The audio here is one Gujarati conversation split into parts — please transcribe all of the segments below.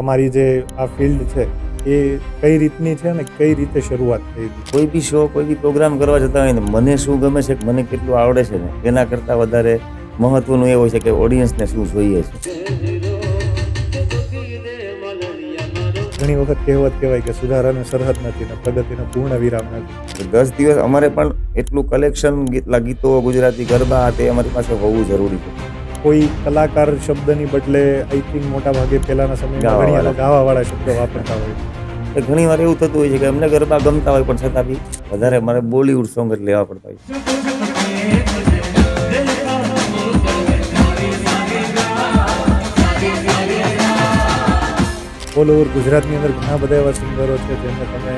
તમારી જે આ ફિલ્ડ છે એ કઈ રીતની છે અને કઈ રીતે શરૂઆત થઈ હતી? કોઈ બી શો કોઈ બી પ્રોગ્રામ કરવા જતા હોય ને મને શું ગમે છે કે મને કેટલું આવડે છે ને એના કરતાં વધારે મહત્વનું એ હોય છે કે ઓડિયન્સને શું જોઈએ છે. ઘણી વખત કહેવત કહેવાય કે સુધારાને સરહદ નથી ને પ્રગતિનો પૂર્ણ વિરામ નથી. દસ દિવસ અમારે પણ એટલું કલેક્શન ગીતલા ગીતો ગુજરાતી ગરબા તે અમારી પાસે હોવું જરૂરી છે. કોઈ કલાકાર શબ્દની બદલે આઈ થિંક મોટા ભાગે પહેલાના સમયમાં. ઘણી ગાવાવાળા શબ્દ વાપરતા હોય તો ઘણી વાર એવું થતું હોય છે કે અમને ગરબા ગમતા હોય પણ છતાં બી વધારે અમારે બોલિવૂડ સોંગ જ લેવા પડતા હોય ઓલ ઓવર ગુજરાતની અંદર ઘણા બધા એવા સિંગરો છે જેમને તમે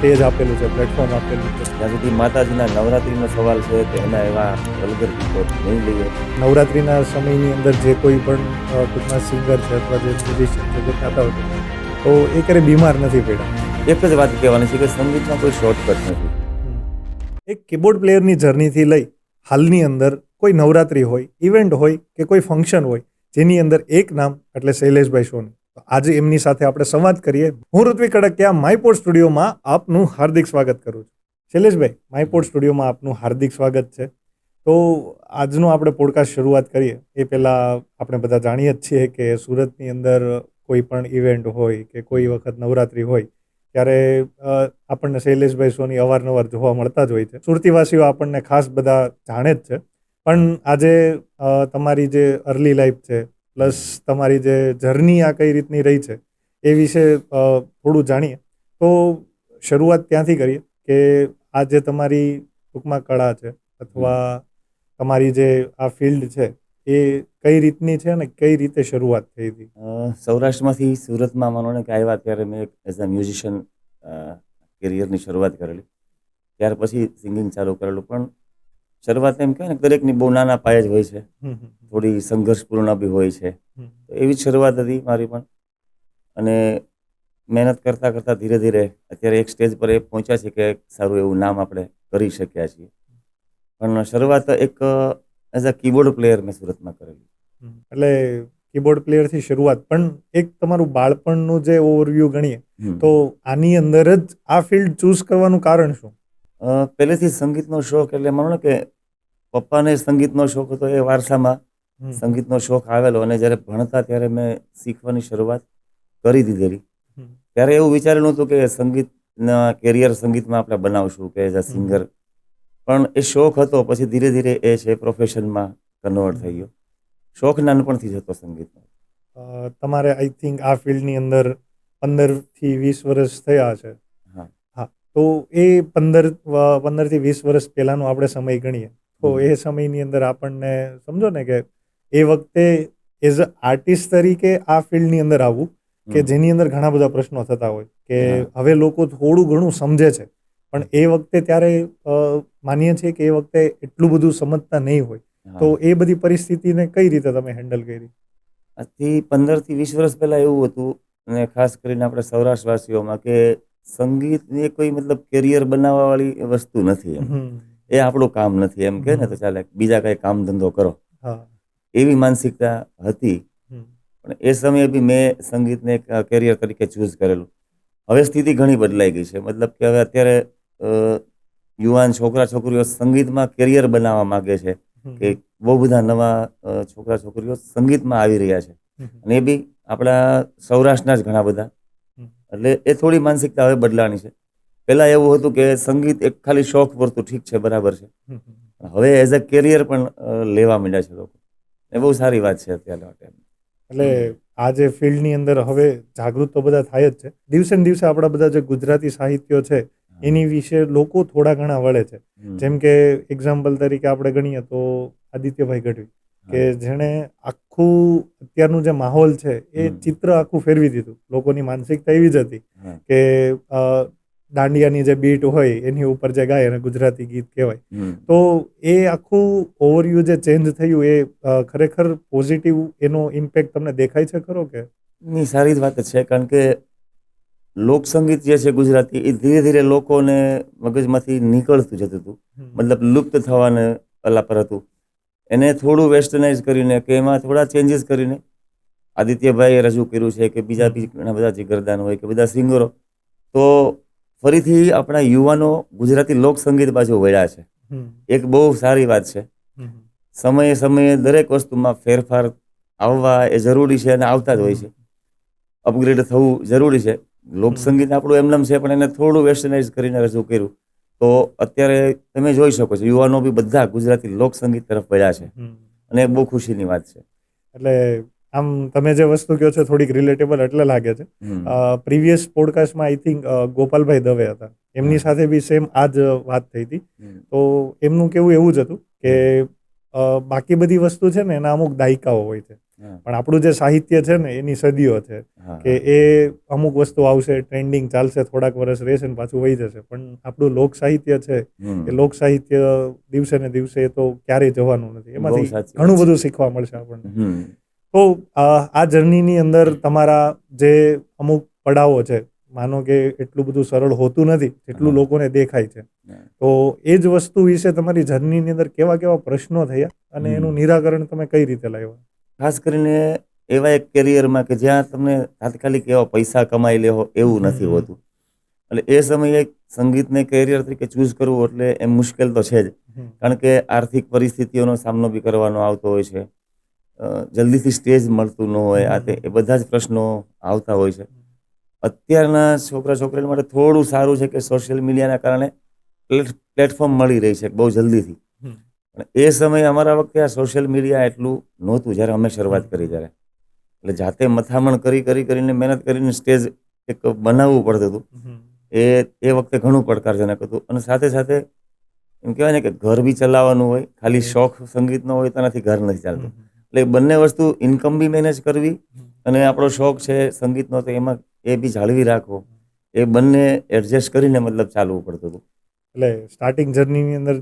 સ્ટેજ આપેલું છે પ્લેટફોર્મ આપેલું છે. જ્યાં સુધી માતાજીના નવરાત્રીનો સવાલ છે કે એના એવા વલગર ગીતો નહીં લઈએ. નવરાત્રિના સમયની અંદર જે કોઈ પણ ટૂંકમાં સિંગર છે અથવા જે મ્યુઝિશિયન છે જે ગાતા હોય છે, તો એ ક્યારે બીમાર નથી પડ્યા? એક જ વાત કહેવાની છે કે સંગીતમાં કોઈ શોર્ટકટ નથી. એક કીબોર્ડ પ્લેયરની જર્નીથી લઈ હાલની અંદર કોઈ નવરાત્રિ હોય ઇવેન્ટ હોય કે કોઈ ફંક્શન હોય જેની અંદર એક નામ એટલે શૈલેષભાઈ સોની. તો આજે એમની સાથે આપણે સંવાદ કરીએ. હું ઋત્વિક કડકિયા માયપોર્ટ સ્ટુડિયોમાં આપનું હાર્દિક સ્વાગત કરું છું. શૈલેષભાઈ માયપોર્ટ સ્ટુડિયોમાં આપનું હાર્દિક સ્વાગત છે. તો આજનો આપણે પોડકાસ્ટ શરૂઆત કરીએ. એ પહેલાં આપણે બધા જાણીએ જ છીએ કે સુરતની અંદર કોઈ પણ ઇવેન્ટ હોય કે કોઈ વખત નવરાત્રિ હોય, ત્યારે આપણને શૈલેષભાઈ સોની અવારનવાર જોવા મળતા જ હોય છે. સુરતીવાસીઓ આપણને ખાસ બધા જાણે જ છે. પણ આજે તમારી જે અર્લી લાઈફ છે પ્લસ તમારી જે જર્ની આ કઈ રીતની રહી છે એ વિશે થોડું જાણીએ. તો શરૂઆત ત્યાંથી કરીએ કે આ જે તમારી ટૂંકમાં કળા છે અથવા તમારી જે આ ફિલ્ડ છે એ કઈ રીતની છે અને કઈ રીતે શરૂઆત થઈ હતી? સૌરાષ્ટ્રમાંથી સુરતમાં માનો કે આવ્યા ત્યારે મેં એઝ અ મ્યુઝિશિયન કેરિયરની શરૂઆત કરેલી. ત્યાર પછી સિંગિંગ ચાલુ કરેલું પણ શરૂઆત એમ કહેવાય ને દરેકની બહુ નાના પાયે જ હોય છે. થોડી સંઘર્ષપૂર્ણ બી હોય છે. તો એવી જ શરૂઆત હતી મારી પણ. અને મહેનત કરતાં કરતાં ધીરે ધીરે અત્યારે એક સ્ટેજ પર એ પહોંચ્યા છે કે સારું એવું નામ આપણે કરી શક્યા છીએ. પણ શરૂઆત એક એઝ અ કીબોર્ડ પ્લેયર મેં સુરતમાં કરેલી. એટલે કીબોર્ડ પ્લેયરથી શરૂઆત. પણ એક તમારું બાળપણનું જે ઓવરવ્યૂ ગણીએ તો આની અંદર જ આ ફિલ્ડ ચૂઝ કરવાનું કારણ શું? પહેલેથી સંગીતનો શોખ એટલે માનો કે પપ્પાને સંગીતનો શોખ હતો એ વારસામાં. સંગીતનો શોખ આવેલો અને જ્યારે ભણતા ત્યારે મેં શીખવાની શરૂઆત કરી દીધેલી. ત્યારે એવું વિચારેલું હતું કે સંગીતના કેરિયર સંગીતમાં આપણે બનાવશું કે એઝ અ સિંગર. પણ એ શોખ હતો પછી ધીરે ધીરે એ છે પ્રોફેશનમાં કન્વર્ટ થઈ ગયો શોખ નાનપણથી જ હતો સંગીતનો. તમારે આઈ થિંક આ ફિલ્ડની અંદર પંદરથી વીસ વર્ષ થયા છે. તો એ પંદર પંદરથી વીસ વર્ષ પહેલાંનો આપણે સમય ગણીએ. તો એ સમયની અંદર આપણને સમજો ને કે એ વખતે એઝ અ આર્ટિસ્ટ તરીકે આ ફિલ્ડની અંદર આવવું કે જેની અંદર ઘણા બધા પ્રશ્નો થતા હોય. કે હવે લોકો થોડું ઘણું સમજે છે પણ એ વખતે ત્યારે માનીએ છીએ કે એ વખતે એટલું બધું સમજતા નહીં હોય. તો એ બધી પરિસ્થિતિને કઈ રીતે તમે હેન્ડલ કરી? આજથી પંદરથી વીસ વર્ષ પહેલાં એવું હતું અને ખાસ કરીને આપણે સૌરાષ્ટ્રવાસીઓમાં કે સંગીત એ કોઈ મતલબ કેરિયર બનાવવાવાળી વસ્તુ નથી એમ. એ આપણું કામ નથી એમ કે ને તો ચાલે બીજા કઈ કામ ધંધો કરો. એવી માનસિકતા હતી. પણ એ સમયે બી મેં સંગીતને કેરિયર તરીકે ચૂઝ કરેલું. હવે સ્થિતિ ઘણી બદલાઈ ગઈ છે. મતલબ કે હવે અત્યારે યુવાન છોકરા છોકરીઓ સંગીતમાં કેરિયર બનાવવા માગે છે. કે બહુ બધા નવા છોકરા છોકરીઓ સંગીતમાં આવી રહ્યા છે. અને એ બી આપણા સૌરાષ્ટ્રના જ ઘણા બધા. એટલે એ થોડી માનસિકતા હવે બદલાણી છે. પહેલાં એવું હતું કે સંગીત એક ખાલી શોખ પૂરતું ઠીક છે બરાબર છે. હવે એઝ અ કેરિયર પણ લેવા માંડ્યા છે લોકો. એ બહુ સારી વાત છે અત્યારે માટે. એટલે આ જે ફિલ્ડની અંદર હવે જાગૃત તો બધા થાય જ છે. દિવસે ને દિવસે આપણા બધા જે ગુજરાતી સાહિત્યો છે એની વિશે લોકો થોડા ઘણા વળે છે. જેમ કે એક્ઝામ્પલ તરીકે આપણે ગણીએ તો આદિત્યભાઈ ગઢવી. કે જેણે આખું અત્યારનું જે માહોલ છે એ ચિત્ર આખું ફેરવી દીધું. લોકોની માનસિકતા એવી જ હતી કે દાંડિયાની જે બીટ હોય એની ઉપર જે ગાય એને ગુજરાતી ગીત કહેવાય. તો એ આખું ઓવરવ્યુ જે ચેન્જ થયું એ ખરેખર પોઝિટિવ એનો ઇમ્પેક્ટ તમને દેખાય છે ખરો કે? ની સારી જ વાત છે કારણ કે લોકસંગીત જે છે ગુજરાતી એ ધીરે ધીરે લોકોને મગજમાંથી નીકળતું જતું હતું. મતલબ લુપ્ત થવાને અલા પર હતું. એને થોડું વેસ્ટર્નાઇઝ કરીને કે એમાં થોડા ચેન્જીસ કરીને આદિત્યભાઈએ રજૂ કર્યું છે કે બીજા બી ઘણા બધા જીગરદાન હોય કે બધા સિંગરો તો ફરીથી આપણા યુવાનો ગુજરાતી લોક સંગીત બાજુ વળ્યા છે. એક બહુ સારી વાત છે. સમયે સમયે દરેક વસ્તુમાં ફેરફાર આવવા એ જરૂરી છે અને આવતા જ હોય છે. અપગ્રેડ થવું જરૂરી છે. લોકસંગીત આપણું એમનેમ છે પણ એને થોડું વેસ્ટર્નાઇઝ કરીને રજૂ કર્યું. તો અત્યારે તમે જોઈ શકો છો યુવાનો બી બધા ગુજરાતી લોકસંગીત તરફ વળ્યા છે. અને બહુ ખુશીની વાત છે. એટલે આમ તમે જે વસ્તુ કહો છો થોડીક રિલેટેબલ એટલે લાગે છે. પ્રીવિયસ પોડકાસ્ટમાં આઈ થિંક ગોપાલભાઈ દવે હતા. એમની સાથે બી સેમ આ જ વાત થઈ હતી. તો એમનું કેવું એવું જ હતું કે બાકી બધી વસ્તુ છે ને એના અમુક દાયકાઓ હોય છે. પણ આપણું જે સાહિત્ય છે ને એની સદીઓ છે કે એ અમુક વસ્તુ આવશે ટ્રેન્ડિંગ ચાલશે થોડાક વર્ષ રહેશે ને પાછું વહી જશે. પણ આપણું લોક સાહિત્ય છે. એ લોક સાહિત્ય દિવસે ને દિવસે તો ક્યારેય જવાનું નથી. એમાંથી ઘણું બધું શીખવા મળશે આપણને. તો આ જર્નીની અંદર તમારા જે અમુક પડાવો છે માનો કે એટલું બધું સરળ હોતું નથી જેટલું. લોકોને દેખાય છે. તો એ જ વસ્તુ વિશે તમારી જર્નીની અંદર કેવા કેવા પ્રશ્નો થયા અને એનું નિરાકરણ તમે કઈ રીતે લાવ્યા? ખાસ કરીને એવા એક કેરિયરમાં કે જ્યાં તમને તાત્કાલિક એવા પૈસા કમાઈ લેવો એવું નથી હોતું. એટલે એ સમયે સંગીતને કેરિયર તરીકે ચૂઝ કરવું એટલે એમ મુશ્કેલ તો છે જ. કારણ કે આર્થિક પરિસ્થિતિઓનો સામનો બી કરવાનો આવતો હોય છે. જલ્દીથી સ્ટેજ મળતું ન હોય આ તે એ બધા જ પ્રશ્નો આવતા હોય છે. અત્યારના છોકરા છોકરીઓ માટે થોડું સારું છે કે સોશિયલ મીડિયાના કારણે પ્લેટ- પ્લેટફોર્મ મળી રહી છે બહુ જલ્દીથી. એ સમયે અમારા વખતે આ સોશિયલ મીડિયા એટલું નહોતું જ્યારે અમે શરૂઆત કરી ત્યારે. એટલે જાતે મથામણ કરી કરી કરીને મહેનત કરીને સ્ટેજ એક બનાવવું પડતું હતું. એ એ વખતે ઘણું પડકારજનક હતું. અને સાથે સાથે એમ કહેવાય ને કે ઘર બી ચલાવવાનું હોય ખાલી શોખ સંગીતનો હોય તેનાથી ઘર નથી ચાલતું. એટલે બંને વસ્તુ ઇન્કમ બી મેનેજ કરવી અને આપણો શોખ છે સંગીતનો તો એમાં એ બી જાળવી રાખવો. એ બંને એડજસ્ટ કરીને મતલબ ચાલવું પડતું હતું. એટલે સ્ટાર્ટિંગ જર્નીની અંદર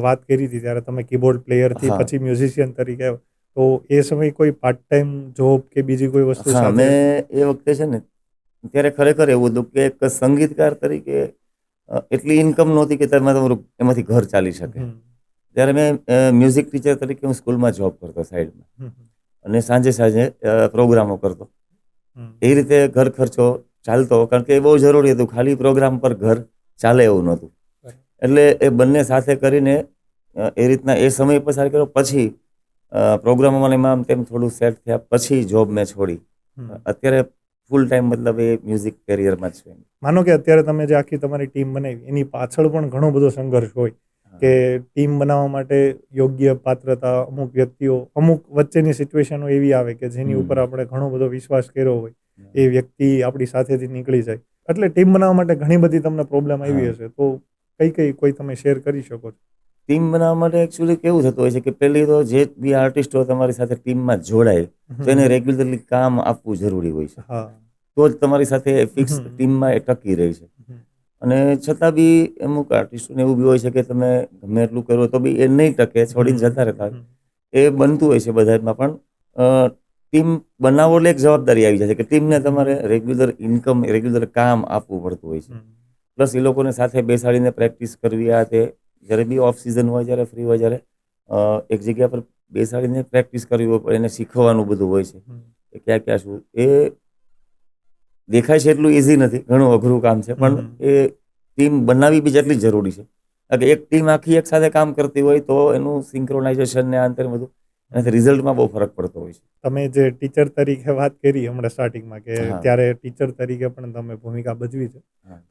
વાત કરી હતી ત્યારે તમે કીબોર્ડ પ્લેયરથી પછી મ્યુઝિશિયન તરીકે તો એ સમયે કોઈ પાર્ટ ટાઈમ જોબ કે બીજી કોઈ વસ્તુ અમે એ વખતે છે ને ત્યારે ખરેખર એવું હતું કે એક સંગીતકાર તરીકે એટલી ઇન્કમ નહોતી કે તમે તમારું એમાંથી ઘર ચાલી શકે. ત્યારે મેં મ્યુઝિક ટીચર તરીકે હું સ્કૂલમાં જોબ કરતો સાઈડમાં. અને સાંજે સાંજે પ્રોગ્રામો કરતો. એ રીતે ઘર ખર્ચો ચાલતો કારણ કે એ બહુ જરૂરી હતું. ખાલી પ્રોગ્રામ પર ઘર ચાલે એવું નહોતું. એટલે એ બંને સાથે કરીને એ રીતના એ સમય પસાર કર્યો. પછી પ્રોગ્રામોમાં ને એમાં તેમ થોડું સેટ થયા પછી જોબ મેં છોડી. અત્યારે ફૂલ ટાઈમ મતલબ એ મ્યુઝિક કેરિયરમાં છે માનો કે અત્યારે તમે જે આખી તમારી ટીમ બનાવી એની પાછળ પણ ઘણો બધો સંઘર્ષ હોય કે ટીમ બનાવવા માટે યોગ્ય પાત્રતા અમુક વ્યક્તિઓ અમુક વચ્ચેની સિચ્યુએશનો એવી આવે કે જેની ઉપર આપણે ઘણો બધો વિશ્વાસ કર્યો હોય. એ વ્યક્તિ આપણી સાથેથી નીકળી જાય. એટલે ટીમ બનાવવા માટે ઘણી બધી તમને પ્રોબ્લેમ આવી હશે. તો કઈ કઈ કોઈ તમે શેર કરી શકો છો? ટીમ બનાવવા માટે એકચ્યુઅલી કેવું થતું હોય છે કે પહેલી તો જે બી આર્ટિસ્ટો તમારી સાથે ટીમમાં જોડાય તો એને રેગ્યુલરલી કામ આપવું જરૂરી હોય છે. તો જ તમારી સાથે ફિક્સ. ટીમમાં એ ટકી રહે છે. અને છતાં બી અમુક આર્ટિસ્ટોને એવું બી હોય છે કે તમે ગમે એટલું કરો તો બી એ નહીં ટકે છોડીને જતા રહેતા. એ બનતું હોય છે બધામાં પણ. ટીમ બનાવો એટલે એક જવાબદારી આવી જાય છે કે ટીમને તમારે રેગ્યુલર ઇન્કમ રેગ્યુલર કામ આપવું પડતું હોય છે. પ્લસ એ લોકોને સાથે બેસાડીને પ્રેક્ટિસ કરવી આ તે. જ્યારે બી ઓફ સિઝન હોય જ્યારે ફ્રી હોય જ્યારે એક જગ્યા પર બેસાડીને પ્રેક્ટિસ કરવી હોય એને શીખવાનું બધું હોય છે. કે ક્યાં ક્યાં શું એ દેખાય છે એટલું ઇઝી નથી ઘણું અઘરું કામ છે પણ એ ટીમ બનાવવી બી જેટલી જરૂરી છે. કે એક ટીમ આખી એક સાથે કામ કરતી હોય તો એનું સિંક્રોનાઇઝેશન ને અંતર બધું એનાથી રિઝલ્ટમાં બહુ ફરક પડતો હોય છે. તમે જે ટીચર તરીકે વાત કરી હમણાં સ્ટાર્ટિંગમાં કે ત્યારે ટીચર તરીકે પણ તમે ભૂમિકા ભજવી છે.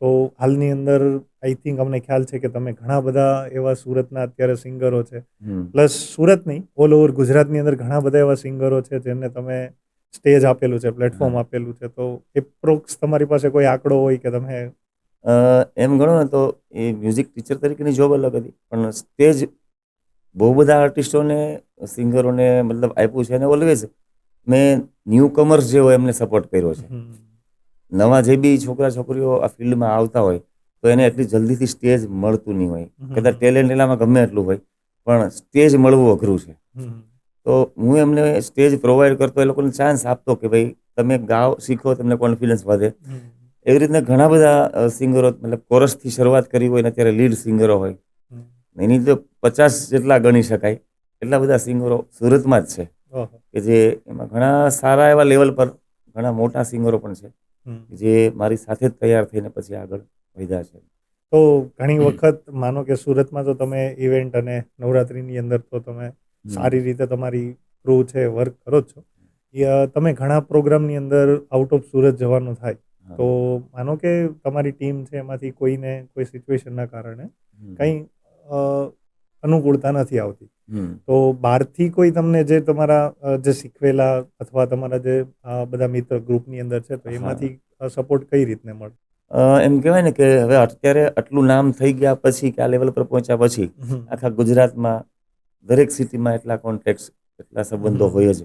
તો હાલની અંદર આઈ થિંક અમને ખ્યાલ છે કે તમે ઘણા બધા એવા સુરતના અત્યારે સિંગરો છે. પ્લસ સુરત નહીં ઓલ ઓવર ગુજરાતની અંદર ઘણા બધા એવા સિંગરો છે જેમને તમે સ્ટેજ આપેલું છે પ્લેટફોર્મ આપેલું છે. તો એપ્રોક્સ તમારી પાસે કોઈ આંકડો હોય કે તમે એમ ગણો ને તો એ મ્યુઝિક ટીચર તરીકેની જોબ અલગ હતી. પણ સ્ટેજ બહુ બધા આર્ટિસ્ટોને સિંગરોને મતલબ આપ્યું છે અને ઓલવેઝ મેં ન્યૂ કમર્સ જે હોય એમને સપોર્ટ કર્યો છે. નવા જે બી છોકરા છોકરીઓ આ ફિલ્ડમાં આવતા હોય તો એને એટલી જલ્દીથી સ્ટેજ મળતું નહીં હોય. કદાચ ટેલેન્ટ એનામાં ગમે એટલું હોય પણ સ્ટેજ મળવું અઘરું છે. તો હું એમને સ્ટેજ પ્રોવાઈડ કરતો એ લોકોને ચાન્સ આપતો કે ભાઈ તમે ગાઓ શીખો તમને કોન્ફિડન્સ વધે. એવી રીતના ઘણા બધા સિંગરો મતલબ કોરસથી શરૂઆત કરી હોય ને અત્યારે લીડ સિંગરો હોય. એની તો પચાસ જેટલા ગણી શકાય. એટલા બધા સિંગરો સુરતમાં જ છે. કે જે એમાં ઘણા સારા એવા લેવલ પર ઘણા મોટા સિંગરો પણ છે. જે મારી સાથે જ તૈયાર થઈને પછી આગળ વધ્યા છે. તો ઘણી વખત માનો કે સુરતમાં તો તમે ઇવેન્ટ અને નવરાત્રીની અંદર તો તમે સારી રીતે તમારી ક્રૂ છે વર્ક કરો જ છો. તમે ઘણા પ્રોગ્રામની અંદર આઉટ ઓફ સુરત જવાનું થાય. તો માનો કે તમારી ટીમ છે એમાંથી કોઈને કોઈ સિચ્યુએશનના કારણે કંઈ અનુકૂળતા નથી આવતી. તો બહારથી કોઈ તમને જે તમારા જે શીખવેલા અથવા તમારા જે બધા મિત્ર ગ્રુપની અંદર છે તો એમાંથી સપોર્ટ કઈ રીતને મળે? એમ કહેવાય ને કે હવે અત્યારે આટલું નામ થઈ ગયા પછી કે આ લેવલ પર પહોંચ્યા પછી આખા ગુજરાતમાં દરેક સિટીમાં એટલા કોન્ટેક્ટ એટલા સંબંધો હોય જ.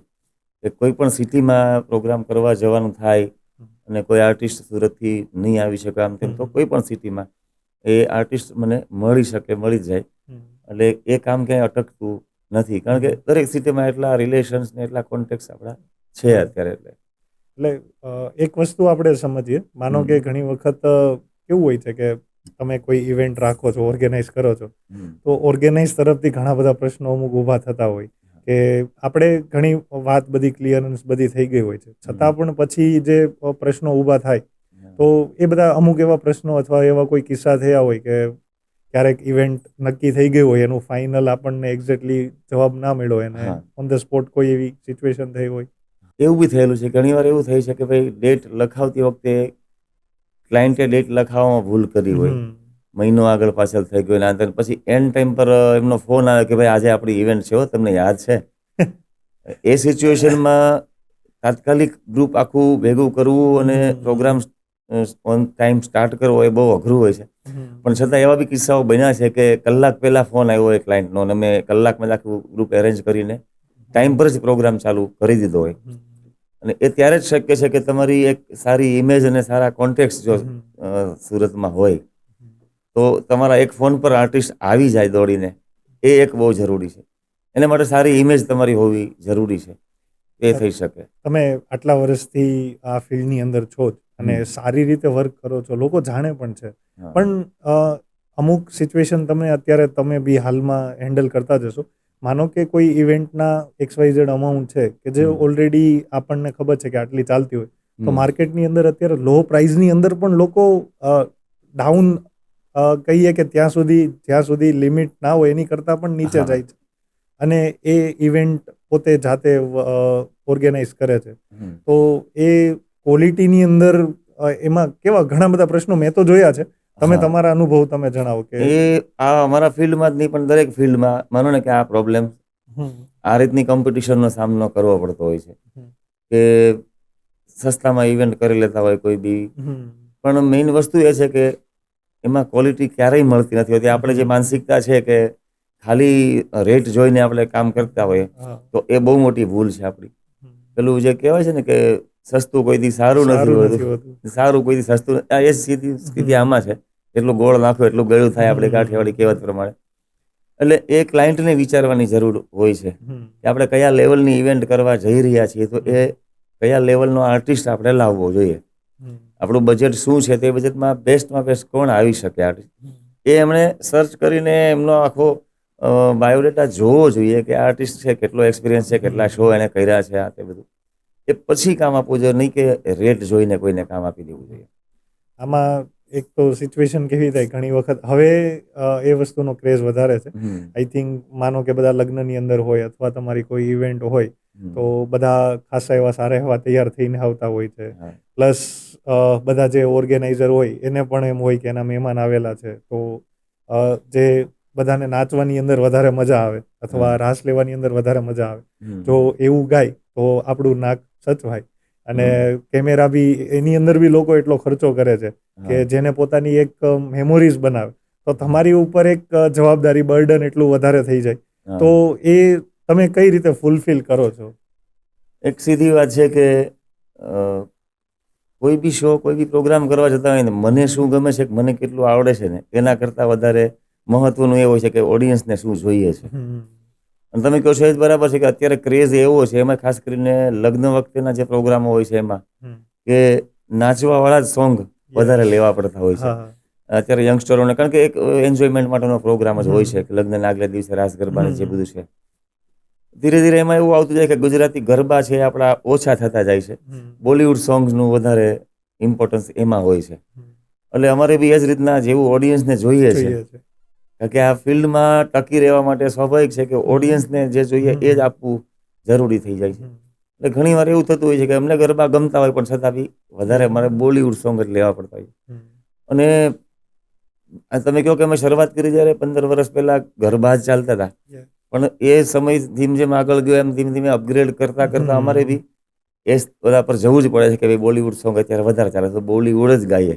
કે કોઈ પણ સિટીમાં પ્રોગ્રામ કરવા જવાનું થાય અને કોઈ આર્ટિસ્ટ સુરતથી નહીં આવી શકે આમ તેમ તો. કોઈ પણ સિટીમાં એ આર્ટિસ્ટ મને મળી શકે મળી જાય. એટલે એ કામ ક્યાંય અટકતું નથી. કારણ કે દરેક સિટીમાં એટલા રિલેશન્સ ને એટલા કોન્ટેક્ટ આપણા છે અત્યારે એટલે. એટલે એક વસ્તુ આપણે સમજીએ. માનો કે ઘણી વખત કેવું હોય છે કે તમે કોઈ ઇવેન્ટ રાખો છો ઓર્ગેનાઇઝ કરો છો તો ઓર્ગેનાઇઝ તરફથી ઘણા બધા પ્રશ્નો અમુક ઊભા થતા હોય કે આપણે ઘણી વાત બધી ક્લિયરન્સ બધી થઈ ગઈ હોય છે. છતાં પણ પછી જે પ્રશ્નો ઊભા થાય તો એ બધા અમુક એવા પ્રશ્નો અથવા એવા કોઈ કિસ્સા થયા હોય કે ક્યારેક ઇવેન્ટ નક્કી થઈ ગયું હોય એનું ફાઇનલ આપણને એક્ઝેક્ટલી જવાબ ના મળ્યો એને ઓન ધ સ્પોટ કોઈ એવી સિચ્યુએશન થઈ હોય. એવું બી થયેલું છે. ઘણી વાર એવું થઈ છે કે ભાઈ ડેટ લખાવતી વખતે ક્લાયન્ટે ડેટ લખાવવામાં ભૂલ કરી હોય. મહિનો આગળ પાછળ થઈ ગયો અને પછી એન્ડ ટાઈમ પર એમનો ફોન આવે કે ભાઈ આજે આપણી ઇવેન્ટ છે તમને યાદ છે? એ સિચ્યુએશનમાં તાત્કાલિક ગ્રુપ આખું ભેગું કરવું અને. પ્રોગ્રામ ઓન ટાઈમ સ્ટાર્ટ કરવો એ બહુ અઘરું હોય છે. પણ છતાં એવા બી કિસ્સાઓ બન્યા છે કે કલાક પહેલા ફોન આવ્યો હોય ક્લાયન્ટનો અને મેં કલાકમાં આખું ગ્રુપ એરેન્જ કરીને ટાઈમ પર જ પ્રોગ્રામ ચાલુ કરી દીધો હોય. અને એ ત્યારે જ શક્ય છે કે તમારી એક સારી ઇમેજ અને સારા કોન્ટેક્ટ જો સુરતમાં હોય. તો તમારા એક ફોન પર આર્ટિસ્ટ આવી જાય દોડીને એ એક બહુ જરૂરી છે. એના માટે સારી ઇમેજ તમારી હોવી જરૂરી છે. એ થઈ શકે. તમે આટલા વર્ષથી આ ફિલ્ડની અંદર છો જ. અને સારી રીતે વર્ક કરો છો લોકો જાણે પણ છે. પણ અમુક સિચ્યુએશન તમે અત્યારે તમે બી હાલમાં હેન્ડલ કરતા જશો. માનો કે કોઈ ઇવેન્ટના એક્સવાઇઝેડ અમાઉન્ટ છે કે જે ઓલરેડી આપણને ખબર છે કે આટલી ચાલતી હોય તો માર્કેટની અંદર અત્યારે લો પ્રાઇઝની અંદર પણ લોકો ડાઉન કહીએ કે ત્યાં સુધી જ્યાં સુધી લિમિટ ના હોય એની કરતાં પણ નીચે જાય છે. અને એ ઇવેન્ટ પોતે જાતે ઓર્ગેનાઇઝ કરે છે. તો એ ક્વોલિટીની અંદર એમાં કેવા ઘણા બધા પ્રશ્નો મેં તો જોયા છે. તમે તમારા અનુભવ તમે જણાવો કે એ આ અમારા ફિલ્ડમાં જ નહીં પણ દરેક ફિલ્ડમાં માનો ને કે આ પ્રોબ્લેમ આ રીતની કોમ્પિટિશનનો સામનો કરવો પડતો હોય છે. કે સસ્તામાં ઇવેન્ટ કરી લેતા હોય કોઈ બી. પણ મેઇન વસ્તુ એ છે કે એમાં ક્વોલિટી ક્યારેય મળતી નથી. હોતી આપણે જે માનસિકતા છે કે ખાલી રેટ જોઈને આપણે કામ કરતા હોઈએ તો એ બહુ મોટી ભૂલ છે આપણી. પેલું જે કહેવાય છે ને કે સસ્તું કોઈ દી સારું નથી હોતું. સારું કોઈ દી સસ્તું એ સ્થિતિ સ્થિતિ આમાં છે. એટલું ગોળ નાખો એટલું ગળ્યું થાય આપણે કાઠિયાવાડી કહેવત પ્રમાણે. એટલે એ ક્લાયન્ટને વિચારવાની જરૂર હોય છે કે આપણે કયા લેવલની ઇવેન્ટ કરવા જઈ રહ્યા છીએ તો એ કયા લેવલનો આર્ટિસ્ટ આપણે લાવવો જોઈએ. આપણું બજેટ શું છે તે બજેટમાં બેસ્ટમાં બેસ્ટ કોણ આવી શકે આર્ટિસ્ટ એ એમણે સર્ચ કરીને એમનો આખો બાયોડેટા જોવો જોઈએ કે આર્ટિસ્ટ છે કેટલો એક્સપિરિયન્સ છે કેટલા શો એણે કર્યા છે આ તે બધું. એ પછી કામ આપવું જોઈએ નહીં કે રેટ જોઈને કોઈને કામ આપી દેવું જોઈએ. આમાં એક તો સિચ્યુએશન કેવી થાય ઘણી વખત હવે એ વસ્તુનો ક્રેઝ વધારે છે. આઈ થિંક માનો કે બધા લગ્નની અંદર હોય અથવા તમારી કોઈ ઇવેન્ટ હોય તો બધા ખાસા એવા સારા એવા તૈયાર થઈને આવતા હોય છે. પ્લસ બધા જે ઓર્ગેનાઇઝર હોય એને પણ એમ હોય કે એના મહેમાન આવેલા છે. તો જે બધાને નાચવાની અંદર વધારે મજા આવે અથવા રાસ લેવાની અંદર વધારે મજા આવે. જો એવું ગાય તો આપણું નાક સચવાય. અને કેમેરા બી એની અંદર બી લોકો એટલો ખર્ચો કરે છે કે જેને પોતાની એક મેમોરીઝ બનાવે. તો તમારી ઉપર એક જવાબદારી બર્ડન એટલું વધારે થઈ જાય. તો એ તમે કઈ રીતે ફૂલફિલ કરો છો? એક સીધી વાત છે કે કોઈ બી શો કોઈ બી પ્રોગ્રામ કરવા જતા હોય ને મને શું ગમે છે કે મને કેટલું આવડે છે ને એના કરતાં વધારે મહત્વનું એ હોય છે કે ઓડિયન્સને શું જોઈએ છે. અને તમે કહો છો એ જ બરાબર છે કે અત્યારે ક્રેઝ એવો છે એમાં ખાસ કરીને લગ્ન વખતેના જે પ્રોગ્રામો હોય છે એમાં કે કે નાચવાવાળા જ સોંગ વધારે લેવા પડતા હોય છે. અત્યારે યંગસ્ટરોને કારણ કે એક એન્જોયમેન્ટ માટેનો પ્રોગ્રામ જ હોય છે કે લગ્નના આગલા દિવસે રાસ ગરબાને જે. બધું છે. ધીરે ધીરે એમાં એવું આવતું જાય કે ગુજરાતી ગરબા છે આપણા ઓછા થતા જાય છે. બોલિવૂડ સોંગ્સનું વધારે ઇમ્પોર્ટન્સ એમાં હોય છે. એટલે અમારે બી એ જ રીતના જેવું ઓડિયન્સને જોઈએ છે. જોઈએ છે. કારણ કે આ ફિલ્ડમાં ટકી રહેવા માટે સ્વાભાવિક છે કે ઓડિયન્સને જે જોઈએ એ જ આપવું જરૂરી થઈ જાય છે. એટલે ઘણી વાર એવું થતું હોય છે કે અમને ગરબા ગમતા હોય પણ છતાં બી વધારે મારે બોલિવૂડ સોંગ જ લેવા પડતા હોય અને તમે કહો કે અમે શરૂઆત કરી જ્યારે પંદર વર્ષ પહેલા ગરબા જ ચાલતા હતા. પણ એ સમય ધીમ જેમ આગળ ગયો એમ ધીમે ધીમે અપગ્રેડ કરતા કરતા અમારે બી એ બધા પર જવું જ પડે છે કે ભાઈ બોલિવૂડ સોંગ અત્યારે વધારે ચાલે તો બોલિવૂડ જ ગાઈએ.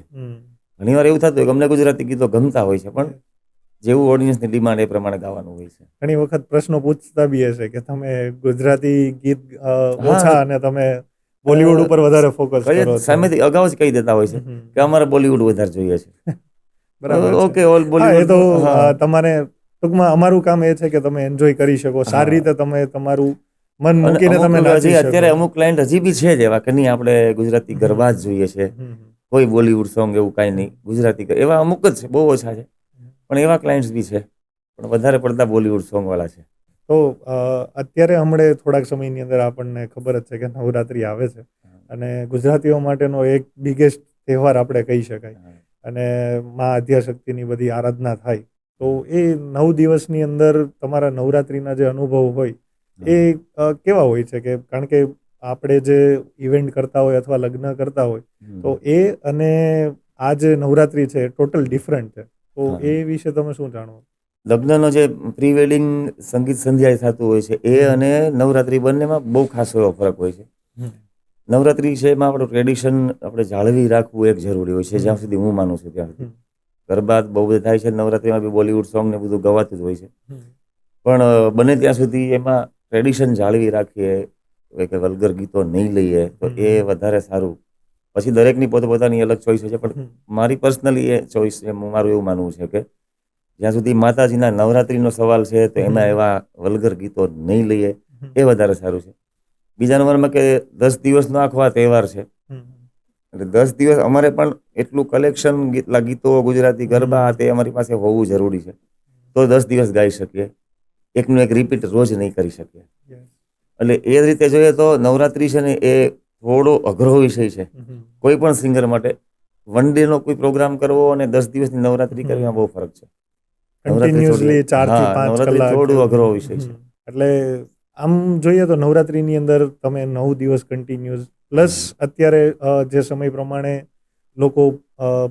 ઘણી વાર એવું થતું હોય કે અમને ગુજરાતી ગીતો ગમતા હોય છે પણ જેવું ઓડિયન્સની ડિમાન્ડ એ પ્રમાણે ગાવાનું હોય છે. ઘણી વખત પ્રશ્નો પૂછતા બી હશે કે તમે ગુજરાતી ગીત ઓછા અને તમે બોલિવૂડ ઉપર વધારે ફોકસ કરો સામેથી અગાઉ જ કહી દેતા હોય છે કે અમારે બોલિવૂડ વધારે જોઈએ છે. બરાબર ઓકે ઓલ બોલિવૂડ તો તમારે ટૂંકમાં અમારું કામ એ છે કે તમે એન્જોય કરી શકો. સારી રીતે તમે તમારું મન મૂકીને તમે નાચી અત્યારે અમુક ક્લાયન્ટ હજી બી છે જ એવા કે નહીં આપણે ગુજરાતી ગરબા જ જોઈએ છે. કોઈ બોલિવૂડ સોંગ એવું કાંઈ નહીં. ગુજરાતી એવા અમુક જ છે બહુ ઓછા છે. પણ એવા ક્લાયન્ટ્સ બી છે પણ વધારે પડતા બોલિવૂડ સોંગવાળા છે. તો અત્યારે હમણે થોડાક સમયની અંદર આપણને ખબર જ છે કે નવરાત્રી આવે છે. અને ગુજરાતીઓ માટેનો એક બિગેસ્ટ તહેવાર આપણે કહી શકાય. અને મા આદ્યાશક્તિની બધી આરાધના થાય. તો એ નવ દિવસની અંદર તમારા નવરાત્રિના જે અનુભવ હોય એ કેવા હોય છે કે કારણ કે આપણે જે ઇવેન્ટ કરતા હોય અથવા લગ્ન કરતા હોય તો એ અને આ જે નવરાત્રી છે ટોટલ ડિફરન્ટ છે. તો એ વિશે તમે શું જાણો? લગ્નનો જે પ્રી વેડિંગ સંગીત સંધ્યાએ થતું હોય છે એ અને નવરાત્રી બંનેમાં બહુ ખાસ એવો ફરક હોય છે. નવરાત્રિ છે એમાં આપણું ટ્રેડિશન આપણે જાળવી રાખવું એક જરૂરી હોય છે જ્યાં સુધી હું માનું છું ત્યાં સુધી. ગરબા બહુ બધા થાય છે નવરાત્રીમાં બી બોલિવૂડ સોંગ ને બધું ગવાતું જ હોય છે. પણ બને ત્યાં સુધી એમાં ટ્રેડિશન જાળવી રાખીએ કે વલગર ગીતો નહીં લઈએ તો એ વધારે સારું પછી દરેકની પોતપોતાની અલગ ચોઈસ હોય છે. પણ મારી પર્સનલી એ ચોઈસ છે મારું એવું માનવું છે કે જ્યાં સુધી માતાજીના નવરાત્રીનો સવાલ છે તો એમાં એવા વલ્ગર ગીતો નહીં લઈએ એ વધારે સારું છે. બીજા નંબરમાં કે દસ દિવસનો આખો આ તહેવાર છે. એટલે દસ દિવસ અમારે પણ એટલું કલેક્શન ગીતો ગુજરાતી ગરબા તે અમારી પાસે હોવું જરૂરી છે. તો દસ દિવસ ગાઈ શકીએ. એકનું એક રિપીટ રોજ નહીં કરી શકીએ. એટલે એ રીતે જોઈએ તો નવરાત્રી છે ને એ થોડો અઘરો વિષય છે. કોઈ પણ સિંગર માટે વન ડે નો કોઈ પ્રોગ્રામ કરવો અને દસ દિવસની નવરાત્રી કરવી બહુ ફરક છે. નવરાત્રી થોડું અઘરો વિષય છે. એટલે આમ જોઈએ તો નવરાત્રીની અંદર તમે નવ દિવસ કન્ટિન્યુઅસ પ્લસ અત્યારે જે સમય પ્રમાણે લોકો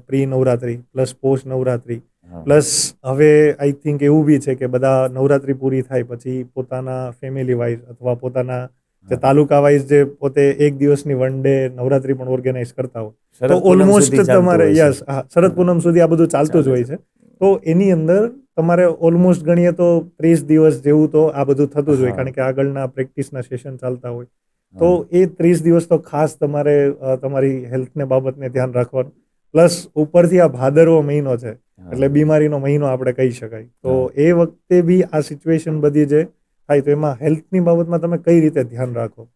pre Navratri plus post Navratri plus હવે આઈ થિંક એવું બી છે કે બધા નવરાત્રી પૂરી થાય પછી પોતાના ફેમિલી વાઇઝ અથવા પોતાના જે તાલુકા વાઇઝ જે પોતે એક દિવસની વન ડે નવરાત્રી પણ ઓર્ગેનાઇઝ કરતા હોય. તો ઓલમોસ્ટ તમારે. યસ શરદ પૂનમ સુધી આ બધું ચાલતું જ હોય છે. તો એની અંદર તમારે ઓલમોસ્ટ ગણીએ તો ત્રીસ દિવસ જેવું તો આ બધું થતું જ હોય કારણ કે આગળના પ્રેક્ટિસના સેશન ચાલતા હોય. તો એ ત્રીસ દિવસ તો ખાસ તમારે તમારી હેલ્થને બાબતને ધ્યાન રાખવાનું. પ્લસ ઉપરથી આ ભાદરવો મહિનો છે એટલે બીમારીનો મહિનો આપણે કહી શકાય. તો એ વખતે બી આ સિચ્યુએશન બધી જે થાય તો એમાં હેલ્થની બાબતમાં તમે કઈ રીતે ધ્યાન રાખો?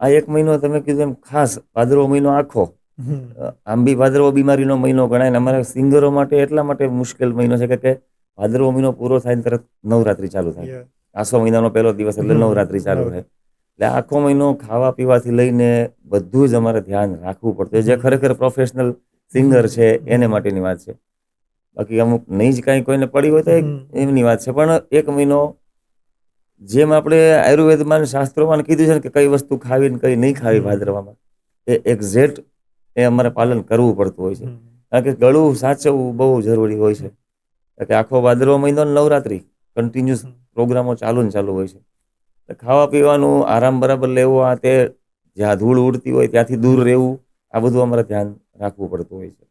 આ એક મહિનો તમે કીધું એમ ખાસ ભાદરવો મહિનો આખો. આંબી આમ બી ભાદરવો બીમારીનો મહિનો ગણાય ને અમારા સિંગરો માટે એટલા માટે મુશ્કેલ મહિનો છે કે ભાદરવો મહિનો પૂરો થાય તરત નવરાત્રી ચાલુ થાય. આસો મહિનાનો પહેલો દિવસ એટલે નવરાત્રી ચાલુ થાય. એટલે આખો મહિનો ખાવા પીવાથી લઈને બધું જ અમારે ધ્યાન રાખવું પડતું. જે ખરેખર પ્રોફેશનલ સિંગર છે એને માટેની વાત છે. બાકી અમુક નહીં જ કાંઈ કોઈને પડી હોય તો એમની વાત છે. પણ એક મહિનો જેમ આપણે આયુર્વેદમાં શાસ્ત્રોમાં કીધું છે ને કે કઈ વસ્તુ ખાવી ને કઈ નહીં ખાવી. ભાદરવામાં એ એક્ઝેક્ટ એ અમારે પાલન કરવું પડતું હોય છે. કારણ કે ગળું સાચવવું બહુ જરૂરી હોય છે. કે આખો ભાદરવો મહિનો નવરાત્રિ કન્ટિન્યુઅસ પ્રોગ્રામો ચાલુ ને ચાલુ હોય છે. ખાવા પીવાનું આરામ બરાબર લેવો આ તે જ્યાં ધૂળ ઉડતી હોય ત્યાંથી દૂર રહેવું આ બધું અમારે ધ્યાન રાખવું પડતું હોય છે.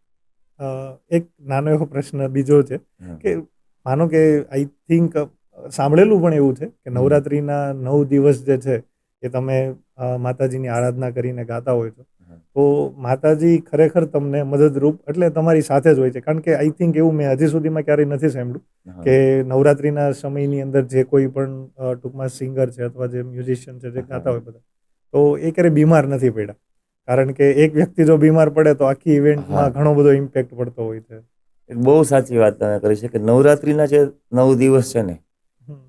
એક નાનો એવો પ્રશ્ન બીજો છે કે માનો કે આઈ થિંક સાંભળેલું પણ એવું છે કે નવરાત્રિના નવ દિવસ જે છે એ તમે માતાજીની આરાધના કરીને ગાતા હોય છો. તો માતાજી ખરેખર તમને મદદરૂપ એટલે તમારી સાથે જ હોય છે. કારણ કે આઈ થિંક એવું મેં હજી સુધીમાં ક્યારેય નથી સાંભળ્યું કે નવરાત્રિના સમયની અંદર જે કોઈ પણ ટૂંકમાં સિંગર છે અથવા જે મ્યુઝિશિયન છે જે ગાતા હોય બધા તો એ ક્યારેય બીમાર નથી પડ્યા. કારણ કે એક વ્યક્તિ જો બીમાર પડે તો આખી ઇવેન્ટમાં ઘણો બધો ઇમ્પેક્ટ પડતો હોય છે. બહુ સાચી વાત તમે કરી છે કે નવરાત્રિના જે નવ દિવસ છે ને.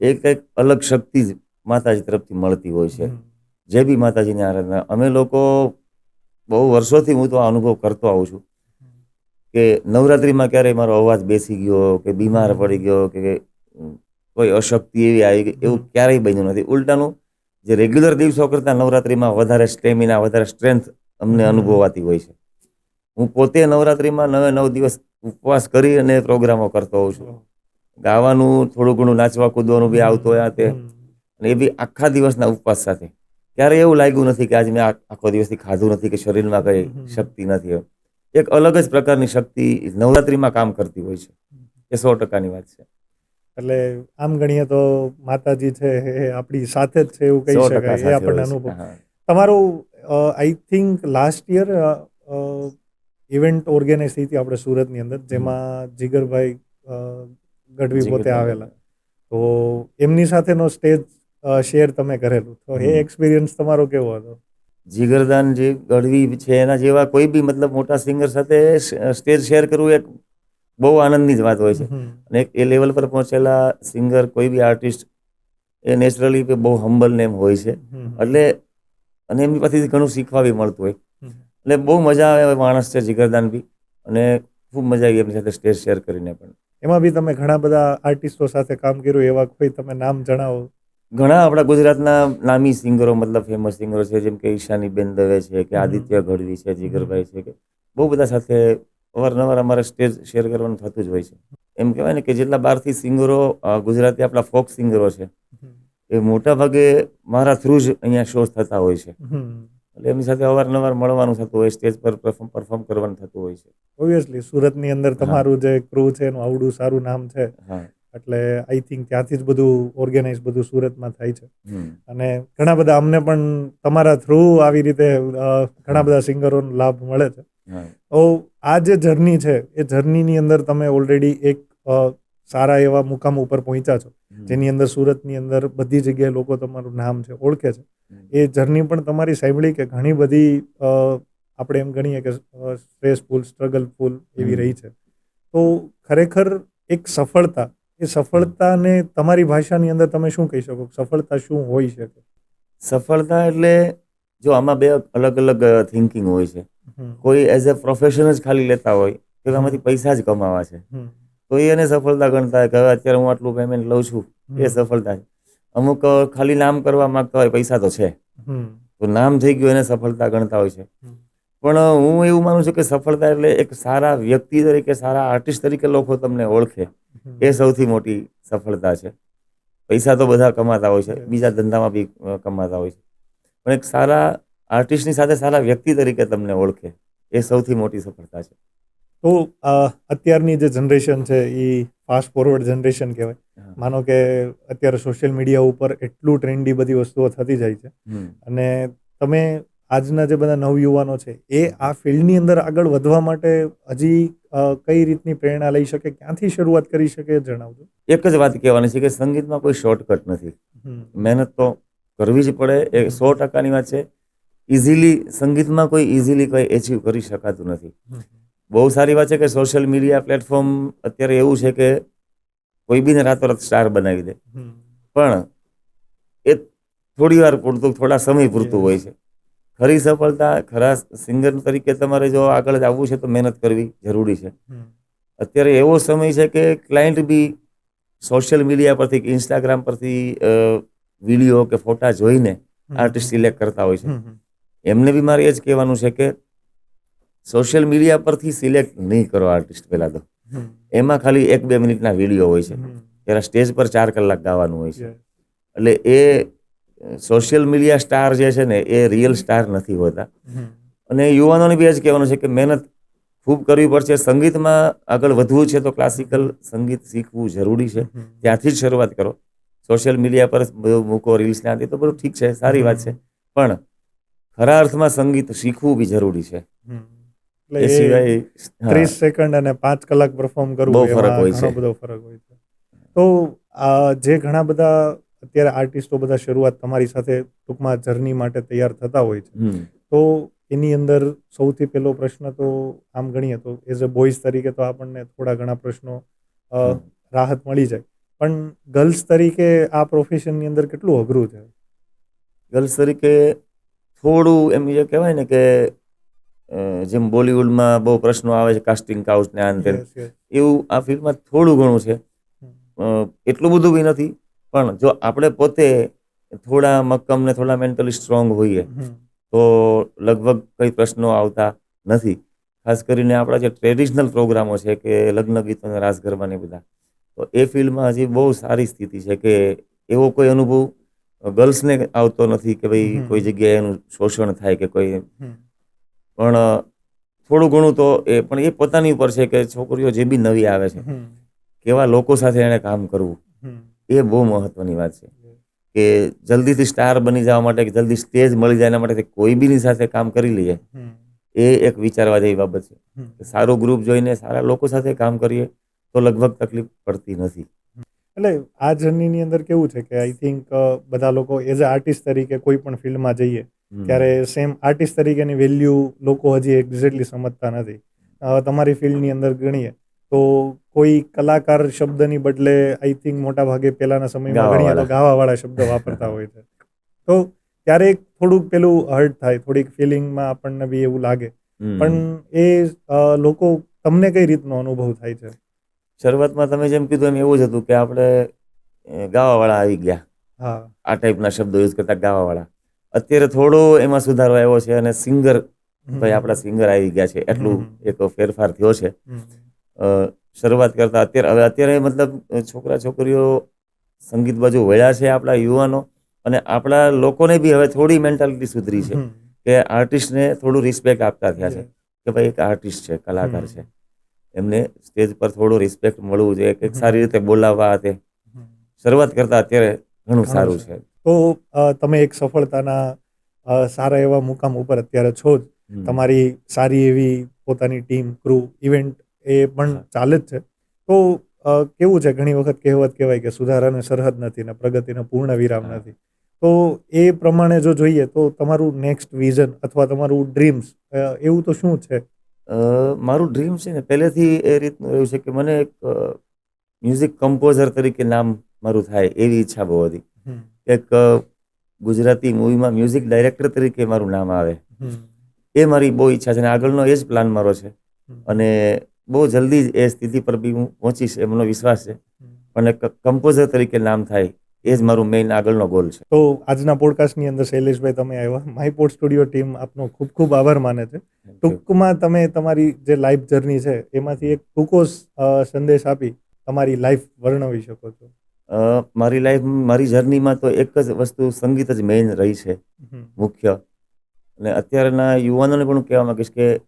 એ કંઈક અલગ શક્તિ જ માતાજી તરફથી મળતી હોય છે. જે બી માતાજીની આરાધના. અમે લોકો બહુ વર્ષોથી હું તો આ અનુભવ કરતો આવું છું કે નવરાત્રિમાં ક્યારેય મારો અવાજ બેસી ગયો કે બીમાર પડી ગયો કે કોઈ અશક્તિ એવી આવી ગઈ એવું ક્યારેય બન્યું નથી. ઉલટાનું જે રેગ્યુલર દિવસો કરતાં નવરાત્રિમાં વધારે સ્ટેમિના વધારે સ્ટ્રેન્થ અમને અનુભવાતી હોય છે. હું પોતે નવરાત્રિમાં નવે નવ દિવસ ઉપવાસ કરી અને પ્રોગ્રામો કરતો હોઉં છું. ગાવાનું થોડું ઘણું નાચવા કૂદવાનું બી આવતું હોય તે. અને એ બી આખા દિવસના ઉપવાસ સાથે. ક્યારે એવું લાગ્યું નથી કે આજે મેં આખો દિવસથી ખાધું નથી કે શરીરમાં કઈ શક્તિ નથી એક અલગ જ પ્રકારની શક્તિ નવરાત્રિમાં કામ કરતી હોય છે. એ સો ટકાની વાત છે. એટલે આમ ગણીએ તો માતાજી છે એ આપણી સાથે જ છે એવું કહી શકાય એ આપણને અનુભવ. તમારું I think last year event organise થઈ હતી આપણે સુરતની અંદર જેમાં જીગરભાઈ ગઢવી પોતે આવેલા. તો એમની સાથેનો સ્ટેજ શેર તમે કરેલું. તો એ એક્સપિરિયન્સ તમારો કેવો હતો? જીગરદાન જે ગઢવી છે એના જેવા કોઈ બી મતલબ મોટા સિંગર સાથે સ્ટેજ શેર કરવું એક બહુ આનંદની જ વાત હોય છે. અને એ લેવલ પર પહોંચેલા સિંગર કોઈ બી આર્ટિસ્ટ એ નેચરલી બહુ હમ્બલ નેમ હોય છે. એટલે અને એમની પાસેથી ઘણું શીખવા બી મળતું હોય. એટલે બહુ મજા આવે માણસ છે જીગરદાન બી અને ખૂબ મજા આવી એમની સાથે સ્ટેજ શેર કરીને પણ. એમાં બી તમે ઘણા બધા આર્ટિસ્ટો સાથે કામ કર્યું એવા કોઈ તમે નામ જણાવો. ઘણા આપણા ગુજરાતના નામી સિંગરો મતલબ ફેમસ સિંગરો છે જેમ કે ઈશાનીબેન દવે છે કે આદિત્ય ગઢવી છે જીગરભાઈ છે કે બહુ બધા સાથે અવારનવાર અમારે સ્ટેજ શેર કરવાનું થતું જ હોય છે. એમ કહેવાય ને કે જેટલા બહારથી સિંગરો ગુજરાતી આપણા ફોક સિંગરો છે એ મોટા ભાગે મારા થ્રુ જ અહીંયા શોઝ થતા હોય છે. એટલે એમની સાથે અવારનવાર મળવાનું થતું હોય સ્ટેજ પર પરફોર્મ કરવાનું થતું હોય છે. ઓબ્વિયસલી સુરતની અંદર તમારું જે ક્રૂ છે એનું આવડું સારું નામ છે. એટલે આઈ થિંક ત્યાંથી જ બધું ઓર્ગેનાઇઝ બધું સુરતમાં થાય છે. અને ઘણા બધા અમને પણ તમારા થ્રુ આવી રીતે ઘણા બધા સિંગરોનો લાભ મળે છે. તો આ જે જર્ની છે એ જર્નીની અંદર તમે ઓલરેડી એક સારા એવા મુકામ ઉપર પહોંચ્યા છો. જેની અંદર સુરતની અંદર બધી જગ્યાએ લોકો તમારું નામ છે ઓળખે છે. એ જર્ની પણ તમારી સાંભળી કે ઘણી બધી આપણે એમ ગણીએ કે સ્ટ્રેસફુલ સ્ટ્રગલફુલ એવી રહી છે. તો ખરેખર એક સફળતા એ સફળતાને તમારી ભાષાની અંદર તમે શું કહી શકો? સફળતા શું હોઈ શકે સફળતા એટલે જો આમાં બે અલગ અલગ થિંકિંગ હોય છે. કોઈ એઝ અ પ્રોફેશન જ ખાલી લેતા હોય કે આમાંથી પૈસા જ કમાવા છે. તો એને સફળતા ગણતા હોય કે હવે અત્યારે હું આટલું પેમેન્ટ લઉં છું એ સફળતા છે. અમુક ખાલી નામ કરવા માંગતા હોય પૈસા તો છે. તો નામ થઈ ગયું એને સફળતા ગણતા હોય છે. પણ હું એવું માનું છું કે સફળતા એટલે એક સારા વ્યક્તિ તરીકે સારા આર્ટિસ્ટ તરીકે લોકો તમને ઓળખે. એ સૌથી મોટી સફળતા છે. પૈસા તો બધા કમાતા હોય છે બીજા ધંધામાં બી કમાતા હોય છે. પણ એક સારા આર્ટિસ્ટની સાથે સારા વ્યક્તિ તરીકે તમને ઓળખે. એ સૌથી મોટી સફળતા છે. તો અત્યારની જે જનરેશન છે એ ફાસ્ટ ફોરવર્ડ જનરેશન કહેવાય. માનો કે અત્યારે સોશિયલ મીડિયા ઉપર એટલું ટ્રેન્ડી બધી વસ્તુઓ થતી જાય છે. અને તમે આજના જે બધા નવયુવાનો છે એ આ ફિલ્ડની અંદર આગળ વધવા માટે હજી કઈ રીતની પ્રેરણા લઈ શકે ક્યાંથી શરૂઆત કરી શકે જણાવજો. એક જ વાત કહેવાની છે કે સંગીતમાં કોઈ શોર્ટકટ નથી. મહેનત તો કરવી જ પડે એ સો ટકાની વાત છે. ઇઝીલી સંગીતમાં કોઈ ઇઝીલી કોઈ એચીવ કરી શકાતું નથી. બહુ સારી વાત છે કે સોશિયલ મીડિયા પ્લેટફોર્મ અત્યારે એવું છે કે કોઈ બીને રાતોરાત સ્ટાર બનાવી દે. પણ એ થોડી વાર પૂરતું થોડા સમય પૂરતું હોય છે. ખરી સફળતા ખરા સિંગર તરીકે તમારે જો આગળ જ આવવું છે તો મહેનત કરવી જરૂરી છે. અત્યારે એવો સમય છે કે ક્લાયન્ટ બી સોશિયલ મીડિયા પરથી કે ઇન્સ્ટાગ્રામ પરથી વીડિયો કે ફોટા જોઈને આર્ટિસ્ટ સિલેક્ટ કરતા હોય છે. એમને બી મારે એ જ કહેવાનું છે કે સોશિયલ મીડિયા પરથી સિલેક્ટ નહીં કરો આર્ટિસ્ટ પહેલાં તો. એમાં ખાલી એક બે મિનિટના વીડિયો હોય છે. ત્યારે સ્ટેજ પર ચાર કલાક ગાવાનું હોય છે. એટલે એ સોશિયલ મીડિયા સ્ટાર જે છે ને એ રિયલ સ્ટાર નથી હોતા. અને યુવાનોને બી એ જ કહેવાનું છે કે મહેનત ખૂબ કરવી પડશે. સંગીતમાં આગળ વધવું છે તો ક્લાસિકલ સંગીત શીખવું જરૂરી છે. ત્યાંથી જ શરૂઆત કરો. સોશિયલ મીડિયા પર મૂકો રીલ્સ ના તો બધું ઠીક છે સારી વાત છે. પણ ખરા અર્થમાં સંગીત શીખવું બી જરૂરી છે. એ સિવાય ત્રીસ સેકન્ડ અને પાંચ કલાક પરફોર્મ કરવું ફરક હોય છે. બધો ફરક હોય છે. તો જે ઘણા બધા અત્યારે આર્ટિસ્ટો બધા શરૂઆત તમારી સાથે ટૂંકમાં જર્ની માટે તૈયાર થતા હોય છે. તો એની અંદર સૌથી પહેલો પ્રશ્ન તો આમ ગણીએ તો એઝ અ બોયઝ તરીકે તો આપણને થોડા ઘણા પ્રશ્નો રાહત મળી જાય. પણ ગર્લ્સ તરીકે આ પ્રોફેશનની અંદર કેટલું અઘરું છે? ગર્લ્સ તરીકે થોડું એમ એ કહેવાય ને કે જેમ બોલિવૂડમાં બહુ પ્રશ્નો આવે છે કાસ્ટિંગ કાઉચ ને આ ને તે Yes, yes. એવું આ ફિલ્મમાં થોડું ઘણું છે. એટલું બધું બી નથી પણ જો આપણે પોતે થોડા મક્કમ ને થોડા મેન્ટલી સ્ટ્રોંગ હોઈએ તો લગભગ કઈ પ્રશ્નો આવતા નથી. ખાસ કરીને આપણા જે ટ્રેડિશનલ પ્રોગ્રામો છે કે લગ્ન ગીતો અને રાસ ગરબા ને બધા તો એ ફિલ્ડમાં હજી બહુ સારી સ્થિતિ છે કે એવો કોઈ અનુભવ ગર્લ્સને આવતો નથી કે ભાઈ કોઈ જગ્યાએ એનું શોષણ થાય કે કોઈ. પણ થોડું ઘણું તો એ પણ એ પોતાની ઉપર છે કે છોકરીઓ જે બી નવી આવે છે કેવા લોકો સાથે એને કામ કરવું એ બહુ મહત્વની વાત છે. કે જલ્દીથી સ્ટાર બની જવા માટે કે જલ્દી સ્ટેજ મળી જાય એના માટે કોઈ બીની સાથે કામ કરી લઈએ એ એક વિચારવા જેવી બાબત છે. સારું ગ્રુપ જોઈને સારા લોકો સાથે કામ કરીએ તો લગભગ તકલીફ પડતી નથી. એટલે આ જર્નીની અંદર કેવું છે કે આઈ થિંક બધા લોકો એઝ અ આર્ટિસ્ટ તરીકે કોઈ પણ ફિલ્ડમાં જઈએ. ત્યારે સેમ આર્ટિસ્ટ તરીકેની વેલ્યુ લોકો હજી એક્ઝેક્ટલી સમજતા નથી. તમારી ફિલ્ડની અંદર ગણીએ તો કોઈ કલાકાર શબ્દની બદલે આઈ થિંક મોટા ભાગે પહેલાના સમયમાં ગણીએ તો ગાવાવાળા. શબ્દ વાપરતા હોય છે. તો ત્યારે થોડુંક પેલું હર્ટ થાય થોડીક ફિલિંગમાં આપણને બી એવું લાગે. પણ એ લોકો તમને કઈ રીતનો અનુભવ થાય છે? શરૂઆતમાં તમે જેમ કીધું એમ એવું જ હતું કે આપણે ગાવાવાળા આવી ગયા. હા. આ ટાઈપના શબ્દો યુઝ કરતા ગાવાવાળા. અત્યારે થોડો એમાં સુધારો આવ્યો છે અને સિંગર ભાઈ આપણા સિંગર આવી ગયા છે. એટલું. એક ફેરફાર થયો છે. શરૂઆત કરતા અત્યારે હવે અત્યારે મતલબ છોકરા છોકરીઓ સંગીત બાજુ વળ્યા છે આપણા યુવાનો અને આપણા લોકોને બી હવે થોડી મેન્ટાલિટી સુધરી છે. કે આર્ટિસ્ટને થોડું રિસ્પેક્ટ આપતા થયા છે. કે ભાઈ એક આર્ટિસ્ટ છે કલાકાર છે. એમને સ્ટેજ પર થોડું રિસ્પેક્ટ મળવું જોઈએ કે સારી રીતે બોલાવવા તે. શરૂઆત કરતા અત્યારે ઘણું સારું છે. તો તમે એક સફળતાના સારા એવા મુકામ ઉપર અત્યારે છો જ. તમારી સારી એવી પોતાની ટીમ ક્રૂ ઇવેન્ટ એ પણ ચાલે જ છે. તો કેવું છે? ઘણી વખત કહેવત કહેવાય કે સુધારાને સરહદ નથી ને પ્રગતિને પૂર્ણ વિરામ નથી. તો એ પ્રમાણે જો જોઈએ તો તમારું નેક્સ્ટ વિઝન અથવા તમારું ડ્રીમ્સ એવું તો શું છે? મારું ડ્રીમ છે ને પહેલેથી એ રીતનું એવું છે કે મને એક મ્યુઝિક કમ્પોઝર તરીકે નામ મારું થાય એવી ઈચ્છા બહુ હતી. એક ગુજરાતી મૂવીમાં મ્યુઝિક ડાયરેક્ટર તરીકે મારું નામ આવે. એ મારી બહુ ઈચ્છા છે અને આગળનો એ જ પ્લાન મારો છે. અને બહુ જલ્દી જ એ સ્થિતિ પર બી હું પહોંચીશ એમનો વિશ્વાસ છે. અને કમ્પોઝર તરીકે નામ થાય એ જ મારું મેઇન આગળનો ગોલ છે. તો આજના પોડકાસ્ટની અંદર શૈલેષભાઈ તમે આવ્યા. માય પોડ સ્ટુડિયો ટીમ આપનો ખૂબ ખૂબ આભાર માને છે. ટૂંકમાં તમે તમારી જે લાઈફ જર્ની છે એમાંથી એક ટૂંકો સંદેશ આપી તમારી લાઈફ વર્ણવી શકો છો. મારી લાઈફ મારી જર્નીમાં તો એક જ વસ્તુ સંગીત જ મેઇન રહી છે. મુખ્ય. અને અત્યારના યુવાનોને પણ હું કહેવા માંગીશ કે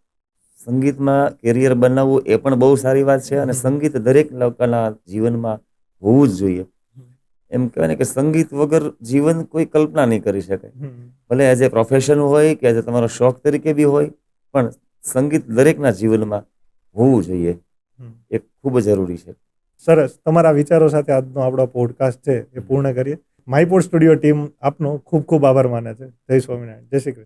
સંગીતમાં કેરિયર બનાવવું એ પણ બહુ સારી વાત છે અને સંગીત દરેક લોકોના જીવનમાં હોવું જ જોઈએ. એમ કહેવાય ને કે સંગીત વગર જીવન કોઈ કલ્પના નહીં કરી શકે ભલે એઝ એ પ્રોફેશન હોય કે એઝ તમારો શોખ તરીકે બી હોય પણ સંગીત દરેકના જીવનમાં હોવું જોઈએ. એ ખૂબ જરૂરી છે. સરસ. તમારા વિચારો સાથે આજનો આપણો પોડકાસ્ટ છે એ પૂર્ણ કરીએ. માયપોડ સ્ટુડિયો ટીમ આપનો ખૂબ ખૂબ આભાર માને છે. જય સ્વામિનારાયણ. જય શ્રી કૃષ્ણ.